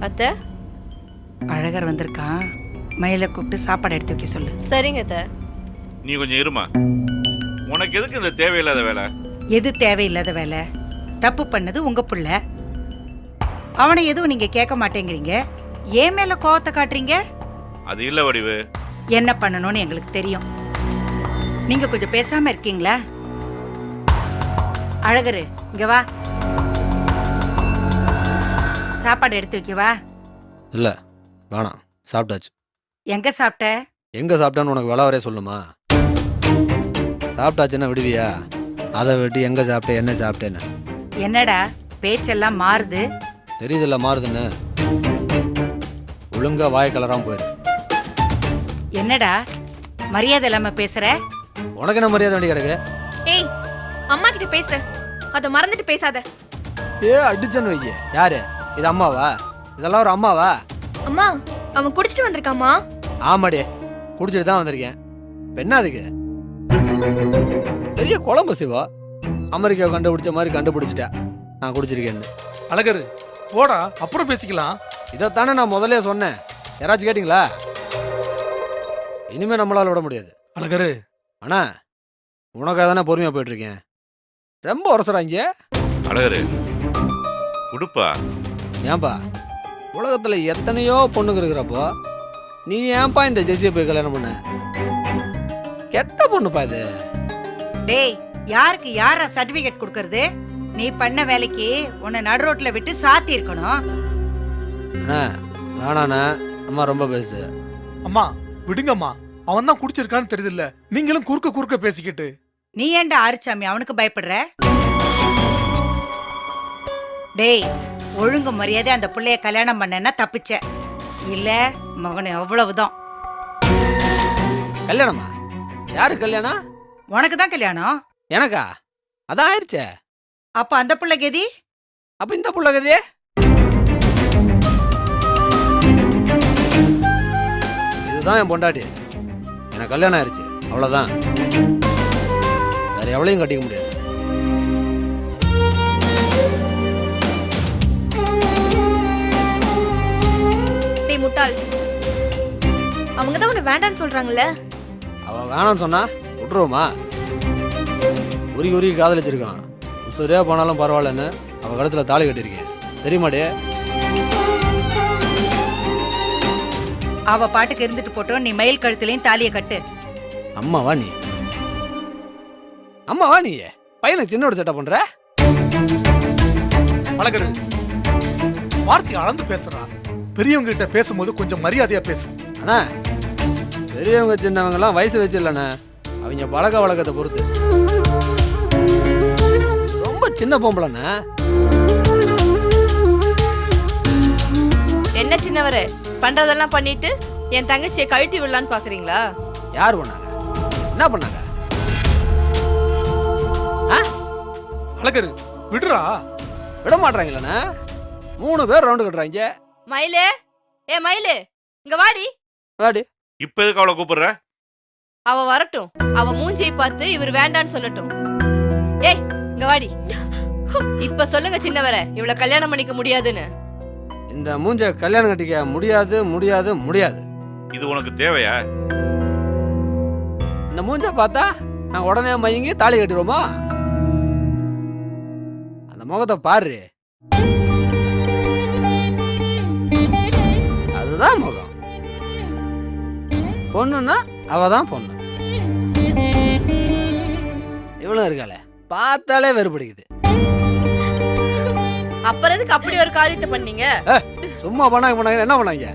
அத்தை? அழகர் வந்திருக்கான் மயிலை கூப்பிட்டு சாப்பாடு எடுத்து வைக்க சொல்லு. சரிங்க அத்தை. நீ கொஞ்சம் இருமா. உனக்கு எதுக்கு இந்த தேவையில்லாத வேலை? எது தேவையில்லாத வேலை? தப்பு பண்ணது உங்க புள்ள. அவனை எதுவும் நீங்க கேட்க மாட்டேங்கிறீங்க. ஏன் மேல கோவத்தை காட்டுறீங்க? அது இல்ல வடிவு. என்ன பண்ணணும்னு எங்களுக்கு தெரியும். நீங்க கொஞ்சம் பேசாம இருக்கீங்களா? அழகரு இங்க வா. சாப்பாடு எடுத்து வைக்கவா இல்லை வேணாம். சாப்பிட்டாச்சு. எங்க சாப்பிட்ட? எங்கே சாப்பிட்டான்னு உனக்கு வில வரைய சொல்லுமா? சாப்பிட்டாச்சுன்னா விடுவியா? அதை விட்டு எங்கே சாப்பிட்டேன் என்ன சாப்பிட்டேன்னு. என்னடா பேச்செல்லாம் மாறுது. தெரியுதுல்ல மாறுதுன்னு. ஒழுங்கா வாய் கலராம போயிரு. என்னடா மரியாதை இல்லாம பேசுற? உனக்கு என்ன மரியாதை வேண்டி கிடக்கு? ஏய் அம்மா கிட்ட பேசுற. அத மறந்துட்டு பேசாத. ஏ அடிச்சன்னு வைய. யாரு? இது அம்மாவா? இதெல்லாம் ஒரு அம்மாவா? அம்மா அவன் குடிச்சிட்டு வந்திருக்காமா ஆமாடி குடிச்சிட்டு தான் வந்திருக்கேன். இப்ப என்ன அதுக்கு? பெரிய குழம்பு சிவா. அமெரிக்காவை கண்டுபிடிச்ச மாதிரி கண்டுபிடிச்சிட்டா. நான் குடிச்சிருக்கேன்னு. அழகரு போடா அப்புறம் பேசிக்கலாம். இதைத்தானே நான் முதல்ல சொன்னேன். யாராச்சும் கேட்டிங்களா? இனிமே நம்மளால விட முடியாது. அழகரு. அண்ணா உனக்காக தானே பொறுமையாக போயிட்டு இருக்கேன். ரொம்ப உரசுறாங்க. அழகரு உடுப்பா ஏன்பா? உலகத்துல எத்தனையோ பொண்ணுங்க இருக்கிறப்போ நீ ஏன்பா இந்த ஜெசியை போய் கல்யாணம் பண்ண? கெட்ட பொண்ணுப்பா இது. டேய் யாருக்கு யாரா சர்டிபிகேட் கொடுக்கறது? நீ பண்ண வேலைக்கு உன்னை நடு ரோட்ல விட்டு சாத்தி இருக்கணும். அண்ணா வேணாண்ணா அம்மா ரொம்ப பேசுது. அம்மா விடுங்கம்மா. அவன் தான் குடிச்சிருக்கான்னு தெரியுதுல்ல. நீங்களும் குறுக்க குறுக்க பேசிக்கிட்டு. நீ ஏன்டா ஆறுச்சாமி அவனுக்கு பயப்படுற? டேய் ஒழுங்கு மரியாதை அந்த புள்ளைய கல்யாணம் பண்ணனா தப்பிச்ச. இல்ல மகனை அவ்வளவுதான். கல்யாணமா? யாரு கல்யாணம்? உனக்கு தான் கல்யாணம்? எனக்கா? அதான் ஆயிடுச்சே அப்ப அந்த புள்ள கதி அப்ப இந்த புள்ள கதையே இதுதான் என் பொண்டாட்டி. எனக்கு கல்யாணம் ஆயிடுச்சு அவ்வளவுதான். வேற எவ்வளையும் கட்டிக்க முடியாது. முட்டாள். அவங்க தான் உன்னை வேண்டான்னு சொல்றாங்கல்ல? அவ வேணாம்னு சொன்னா விட்டுருவோமா? உருகி உருகி காதலிச்சிருக்கான். உசுரே போனாலும் பரவாயில்லன்னு அவ கழுத்துல தாலி கட்டியிருக்கேன். தெரியுமாடே அவ பாட்டுக்கு இருந்துட்டு போட்டோம் நீ மயில் கழுத்துலயும் தாலிய கட்டு. அம்மாவா நீ? அம்மாவா நீ? பையனுக்கு சின்ன ஒரு செட்டப் பண்ற? அழகரு வார்த்தை அளந்து பேசுறா. பெரியவங்க கிட்ட பேசும்போது கொஞ்சம் மரியாதையா பேசு அண்ணா பெரியவங்க சின்னவங்க எல்லாம் வயசு வச்சு இல்லைண்ணே அவங்க பழக்க வழக்கத்தை பொறுத்து. ரொம்ப சின்ன பொம்பளைண்ணே. என்ன சின்னவரே பண்றதெல்லாம் பண்ணிட்டு என் தங்கச்சியை கழட்டி விடலான்னு பாக்குறீங்களா? யார் பண்ணாங்க? என்ன பண்ணாங்க? அழகரு விடுறா. விட மாட்டாங்களண்ணே மூணு பேர் ரவுண்டு கட்டுறாங்க. மயிலு? ஏ மயிலு இங்க வாடி. வாடி. இப்ப எதுக்கு அவளை கூப்பிடுற? அவ வரட்டும். அவ மூஞ்சியை பார்த்து இவர் வேண்டான்னு சொல்லட்டும். ஏய் இங்க வாடி. இப்ப சொல்லுங்க சின்னவரே. இவள கல்யாணம் பண்ணிக்க முடியாதுன்னு. இந்த மூஞ்ச கல்யாணம் கட்டிக்க முடியாது முடியாது முடியாது. இது உனக்கு தேவையா? இந்த மூஞ்ச பார்த்தா நான் உடனே மயங்கி தாலி கட்டிடுவோமா? அந்த முகத்தை பாரு. அதுதான் முகம். பொண்ணுன்னா அவ தான் பொண்ணு. இவ்வளவு இருக்காளே. பார்த்தாலே வெறுப்படுக்குது அப்புறம் எதுக்கு அப்படி ஒரு காரியத்தை பண்ணீங்க? சும்மா பண்ணாங்க பண்ணாங்க. என்ன பண்ணாங்க?